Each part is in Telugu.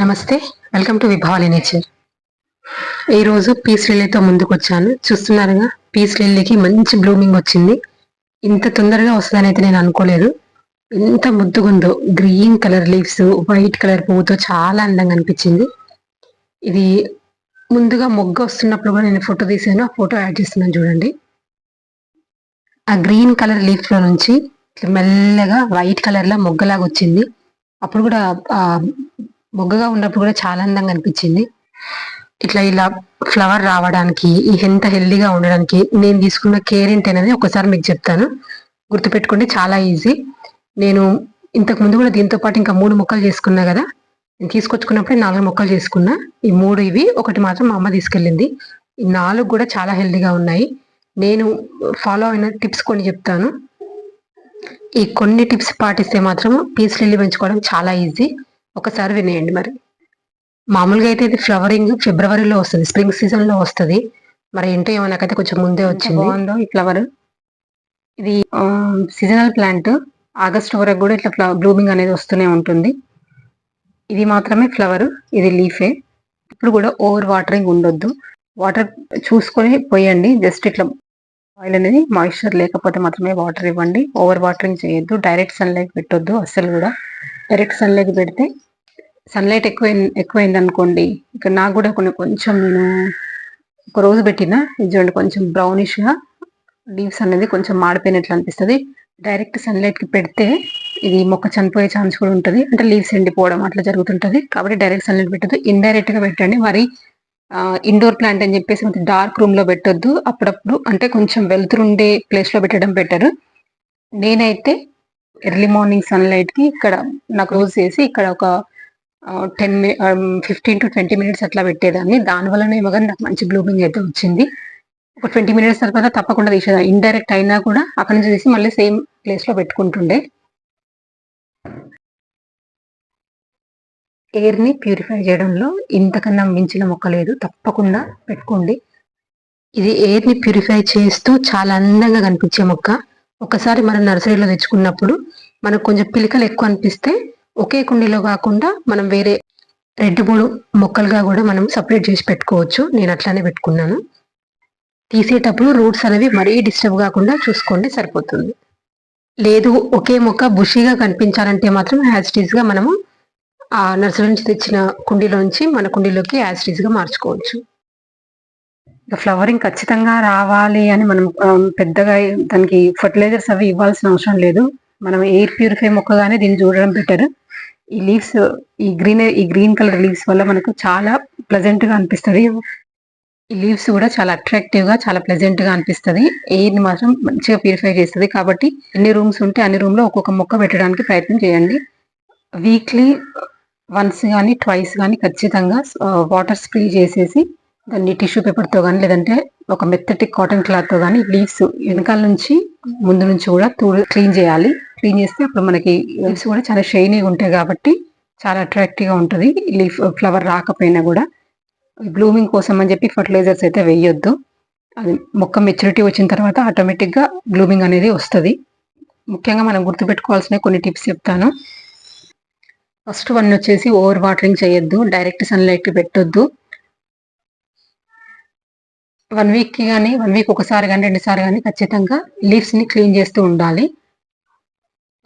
నమస్తే. Welcome to Vibhavali nature. ఈరోజు పీస్ లిల్లీతో ముందుకు వచ్చాను చూస్తున్నారుగా పీస్ లిల్లీకి మంచి బ్లూమింగ్ వచ్చింది. ఇంత తొందరగా వస్తుందని అయితే నేను అనుకోలేదు. ఎంత ముద్దుగుందో green colour leaves white colour పువ్వుతో చాలా అందంగా అనిపించింది. ఇది ముందుగా మొగ్గ వస్తున్నప్పుడు కూడా నేను ఫోటో తీసాను ఆ ఫోటో యాడ్ చేస్తున్నాను చూడండి. ఆ గ్రీన్ కలర్ లీఫ్లో నుంచి ఇట్లా మెల్లగా వైట్ కలర్లో మొగ్గలాగా వచ్చింది. అప్పుడు కూడా బొగ్గగా ఉన్నప్పుడు కూడా చాలా అందంగా అనిపించింది. ఇట్లా ఇలా ఫ్లవర్ రావడానికి ఎంత హెల్దీగా ఉండడానికి నేను తీసుకున్న కేర్ ఏంటి అనేది ఒకసారి మీకు చెప్తాను. గుర్తుపెట్టుకోండి చాలా ఈజీ. నేను ఇంతకు ముందు కూడా దీంతో పాటు ఇంకా మూడు మొక్కలు చేసుకున్నా కదా. నేను తీసుకొచ్చుకున్నప్పుడే నాలుగు మొక్కలు చేసుకున్నా. ఈ మూడు ఇవి ఒకటి మాత్రం మా అమ్మ తీసుకెళ్ళింది. ఈ నాలుగు కూడా చాలా హెల్దీగా ఉన్నాయి. నేను ఫాలో అయిన టిప్స్ కొన్ని చెప్తాను. ఈ కొన్ని టిప్స్ పాటిస్తే మాత్రం పీస్ లిల్లీ పెంచుకోవడం చాలా ఈజీ. ఒకసారి వినేయండి మరి. మామూలుగా అయితే ఇది ఫ్లవరింగ్ ఫిబ్రవరిలో వస్తుంది స్ప్రింగ్ సీజన్లో వస్తుంది. మరి ఏంటో ఏమో నాకైతే కొంచెం ముందే వచ్చింది. బాగుందో ఈ ఫ్లవర్? ఇది సీజనల్ ప్లాంట్. ఆగస్ట్ వరకు కూడా ఇట్లా బ్లూమింగ్ అనేది వస్తూనే ఉంటుంది. ఇది మాత్రమే ఫ్లవర్ ఇది లీఫే. ఇప్పుడు కూడా ఓవర్ వాటరింగ్ ఉండొద్దు. వాటర్ చూసుకొని పోయండి. జస్ట్ ఇట్లా ఆయిల్ అనేది మాయిశ్చర్ లేకపోతే మాత్రమే వాటర్ ఇవ్వండి. ఓవర్ వాటరింగ్ చేయొద్దు. డైరెక్ట్ సన్లైట్ పెట్టొద్దు అస్సలు కూడా. డైరెక్ట్ సన్లైట్ పెడితే సన్లైట్ ఎక్కువ ఎక్కువైంది అనుకోండి ఇక్కడ నాకు కూడా కొన్ని కొంచెం నేను ఒక రోజు పెట్టిన ఇది చూడండి కొంచెం బ్రౌనిష్గా లీవ్స్ అనేది కొంచెం మాడిపోయినట్లు అనిపిస్తుంది. డైరెక్ట్ సన్లైట్కి పెడితే ఇది మొక్క చనిపోయే ఛాన్స్ కూడా ఉంటుంది. అంటే లీవ్స్ ఎండిపోవడం అట్లా జరుగుతుంటుంది. కాబట్టి డైరెక్ట్ సన్లైట్ పెట్టద్దు. ఇండైరెక్ట్గా పెట్టండి. మరి ఇండోర్ ప్లాంట్ అని చెప్పేసి డార్క్ రూమ్లో పెట్టొద్దు. అప్పుడప్పుడు అంటే కొంచెం వెలుతురుండే ప్లేస్లో పెట్టడం బెటర్ నేనైతే ఎర్లీ మార్నింగ్ సన్లైట్కి ఇక్కడ నాకు రోజు చేసి ఇక్కడ ఒక ten fifteen to twenty minutes అట్లా పెట్టేదాన్ని. దానివల్లనే ఏమో కానీ నాకు మంచి బ్లూమింగ్ అయితే వచ్చింది. ఒక ట్వంటీ మినిట్స్ తర్వాత తప్పకుండా తీసేదాన్ని. ఇండైరెక్ట్ అయినా కూడా అక్కడ నుంచి తీసి మళ్ళీ సేమ్ ప్లేస్లో పెట్టుకుంటుండే. ఎయిర్ని ప్యూరిఫై చేయడంలో ఇంతకన్నా మించిన మొక్క లేదు. తప్పకుండా పెట్టుకోండి. ఇది ఎయిర్ని ప్యూరిఫై చేస్తూ చాలా అందంగా కనిపించే మొక్క. ఒకసారి మనం నర్సరీలో తెచ్చుకున్నప్పుడు మనకు కొంచెం పిలికలు ఎక్కువ అనిపిస్తే ఒకే కుండీలో కాకుండా మనం వేరే రెడ్ మూడు మొక్కలుగా కూడా మనం సపరేట్ చేసి పెట్టుకోవచ్చు. నేను అట్లానే పెట్టుకున్నాను. తీసేటప్పుడు రూట్స్ అనేవి మరీ డిస్టర్బ్ కాకుండా చూసుకోండి సరిపోతుంది. లేదు ఒకే మొక్క బుషీగా కనిపించాలంటే మాత్రం యాజ్ మనము ఆ నర్సరీ నుంచి తెచ్చిన కుండీలోంచి మన కుండీలోకి యాజ్ మార్చుకోవచ్చు. ఫ్లవరింగ్ ఖచ్చితంగా రావాలి అని మనం పెద్దగా దానికి ఫర్టిలైజర్స్ అవి ఇవ్వాల్సిన అవసరం లేదు. మనం ఎయిర్ ప్యూరిఫై మొక్కగానే దీన్ని చూడడం బెటర్. ఈ లీవ్స్ ఈ గ్రీన్ ఈ గ్రీన్ కలర్ లీవ్స్ వల్ల మనకు చాలా ప్లెజెంట్గా అనిపిస్తుంది. ఈ లీవ్స్ కూడా చాలా అట్రాక్టివ్గా చాలా ప్లెజెంట్గా అనిపిస్తుంది. ఎయిర్ని మాత్రం మంచిగా ప్యూరిఫై చేస్తుంది. కాబట్టి ఎన్ని రూమ్స్ ఉంటే అన్ని రూమ్లో ఒక్కొక్క మొక్క పెట్టడానికి ప్రయత్నం చేయండి. వీక్లీ వన్స్ కానీ ట్వైస్ కానీ ఖచ్చితంగా వాటర్ స్ప్రే చేసేసి దాన్ని టిష్యూ పేపర్తో కానీ లేదంటే ఒక మెత్తటి కాటన్ క్లాత్తో కానీ లీవ్స్ వెనకాల నుంచి ముందు నుంచి కూడా క్లీన్ చేయాలి. క్లీన్ చేస్తే అప్పుడు మనకి లీవ్స్ కూడా చాలా షైనీగా ఉంటాయి కాబట్టి చాలా అట్రాక్టివ్గా ఉంటుంది. లీఫ్ ఫ్లవర్ రాకపోయినా కూడా. బ్లూమింగ్ కోసం అని చెప్పి ఫర్టిలైజర్స్ అయితే వేయొద్దు. అది మొక్క మెచ్యూరిటీ వచ్చిన తర్వాత ఆటోమేటిక్గా బ్లూమింగ్ అనేది వస్తుంది. ముఖ్యంగా మనం గుర్తుపెట్టుకోవాల్సిన కొన్ని టిప్స్ చెప్తాను. ఫస్ట్ వన్ వచ్చేసి ఓవర్ వాటరింగ్ చేయొద్దు. డైరెక్ట్ సన్లైట్ పెట్టొద్దు. వన్ వీక్కి కానీ వన్ వీక్ ఒకసారి కానీ రెండుసార్లు కానీ ఖచ్చితంగా లీవ్స్ని క్లీన్ చేస్తూ ఉండాలి.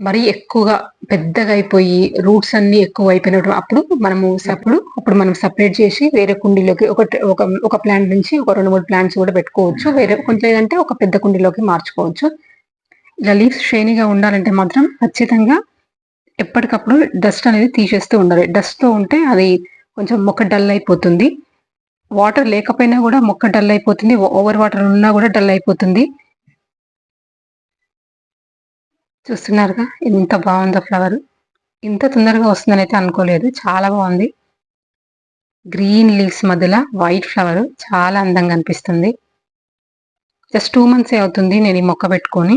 మరీ ఎక్కువగా పెద్దగా అయిపోయి రూట్స్ అన్ని ఎక్కువ అయిపోయినప్పుడు అప్పుడు మనము అప్పుడు అప్పుడు మనం సపరేట్ చేసి వేరే కుండీలోకి ఒక ఒక ఒక ప్లాంట్ నుంచి ఒక రెండు మూడు ప్లాంట్స్ కూడా పెట్టుకోవచ్చు. వేరే కొంచెం లేదంటే ఒక పెద్ద కుండీలోకి మార్చుకోవచ్చు. ఇలా లీవ్స్ శ్రేణిగా ఉండాలంటే మాత్రం ఖచ్చితంగా ఎప్పటికప్పుడు డస్ట్ అనేది తీసేస్తూ ఉండాలి. డస్ట్తో ఉంటే అది కొంచెం మొక్క డల్ అయిపోతుంది. వాటర్ లేకపోయినా కూడా మొక్క డల్ అయిపోతుంది. ఓవర్ వాటర్ ఉన్నా కూడా డల్ అయిపోతుంది. చూస్తున్నారుగా ఎంత బాగుందో ఫ్లవర్. ఇంత తొందరగా వస్తుందని అయితే అనుకోలేదు. చాలా బాగుంది. గ్రీన్ లీవ్స్ మధ్యలో వైట్ ఫ్లవర్ చాలా అందంగా అనిపిస్తుంది. జస్ట్ టూ మంత్సే అవుతుంది నేను ఈ మొక్క పెట్టుకొని.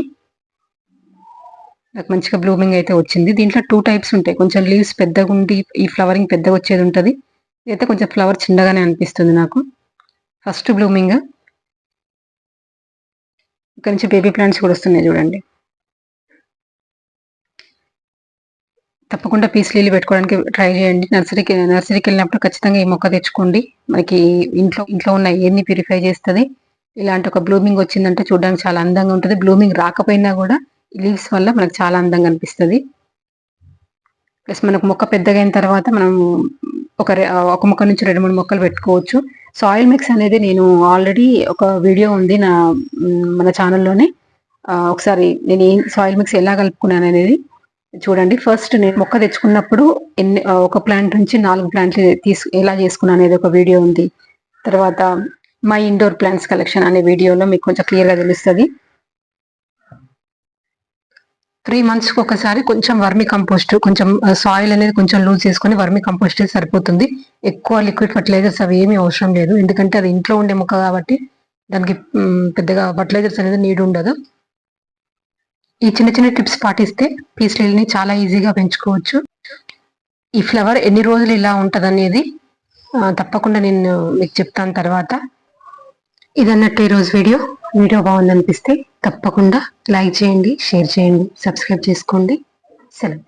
నాకు మంచిగా బ్లూమింగ్ అయితే వచ్చింది. దీంట్లో టూ టైప్స్ ఉంటాయి. కొంచెం లీవ్స్ పెద్దగా ఉండి ఈ ఫ్లవరింగ్ పెద్దగా వచ్చేది ఉంటుంది. ఇదైతే కొంచెం ఫ్లవర్ చిన్నగానే అనిపిస్తుంది నాకు. First blooming. ఇక్కడ నుంచి బేబీ ప్లాంట్స్ కూడా వస్తున్నాయి చూడండి. తప్పకుండా పీస్ లీలు పెట్టుకోవడానికి ట్రై చేయండి. నర్సరీకి నర్సరీకి వెళ్ళినప్పుడు ఖచ్చితంగా ఈ మొక్క తెచ్చుకోండి. మనకి ఇంట్లో ఇంట్లో ఉన్న ఎన్ని ప్యూరిఫై చేస్తుంది. ఇలాంటి ఒక బ్లూమింగ్ వచ్చిందంటే చూడడానికి చాలా అందంగా ఉంటుంది. బ్లూమింగ్ రాకపోయినా కూడా లీవ్స్ వల్ల మనకు చాలా అందంగా అనిపిస్తుంది. ప్లస్ మనకు మొక్క పెద్దగా అయిన తర్వాత మనం ఒక ఒక మొక్క నుంచి రెండు మూడు మొక్కలు పెట్టుకోవచ్చు. సాయిల్ మిక్స్ అనేది నేను ఆల్రెడీ ఒక వీడియో ఉంది నా మన ఛానల్లోనే ఒకసారి నేను ఏం సాయిల్ మిక్స్ ఎలా కలుపుకున్నాను అనేది చూడండి. ఫస్ట్ నేను మొక్క తెచ్చుకున్నప్పుడు ఎన్ని ఒక ప్లాంట్ నుంచి నాలుగు ప్లాంట్లు తీసు ఎలా చేసుకున్నాను అనేది ఒక వీడియో ఉంది. తర్వాత మై ఇండోర్ ప్లాంట్స్ కలెక్షన్ అనే వీడియోలో మీకు కొంచెం క్లియర్గా తెలుస్తుంది. త్రీ మంత్స్కి ఒకసారి కొంచెం వర్మి కంపోస్ట్ కొంచెం సాయిల్ అనేది కొంచెం లూజ్ చేసుకొని వర్మి కంపోస్ట్ సరిపోతుంది. ఎక్కువ లిక్విడ్ ఫర్టిలైజర్స్ అవి ఏమీ అవసరం లేదు. ఎందుకంటే అది ఇంట్లో ఉండే మొక్క కాబట్టి దానికి పెద్దగా ఫర్టిలైజర్స్ అనేది నీడ్ ఉండదు. ఈ చిన్న చిన్న టిప్స్ పాటిస్తే పీస్ లీల్ని చాలా ఈజీగా పెంచుకోవచ్చు. ఈ ఫ్లవర్ ఎన్ని రోజులు ఇలా ఉంటుంది అనేది తప్పకుండా నేను మీకు చెప్తాను తర్వాత. ఇదన్నట్టు ఈరోజు వీడియో. వీడియో బాగుందనిపిస్తే తప్పకుండా లైక్ చేయండి షేర్ చేయండి సబ్స్క్రైబ్ చేసుకోండి. సెలవు.